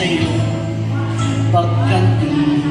sa'yo pagkantingin.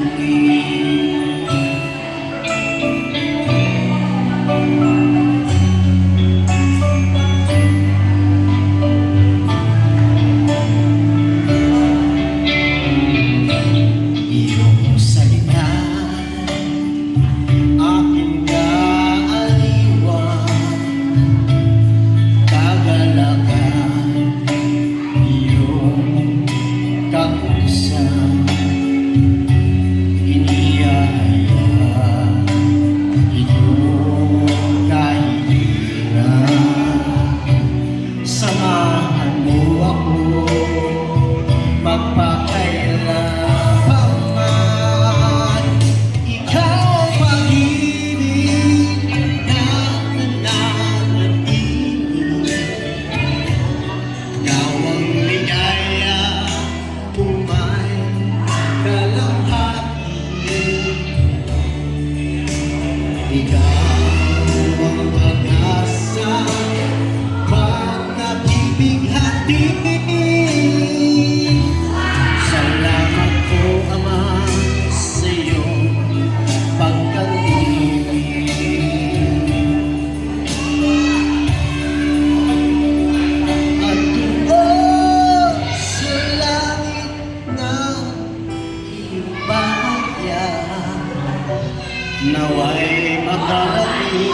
نوائے مکارتی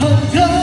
Hôm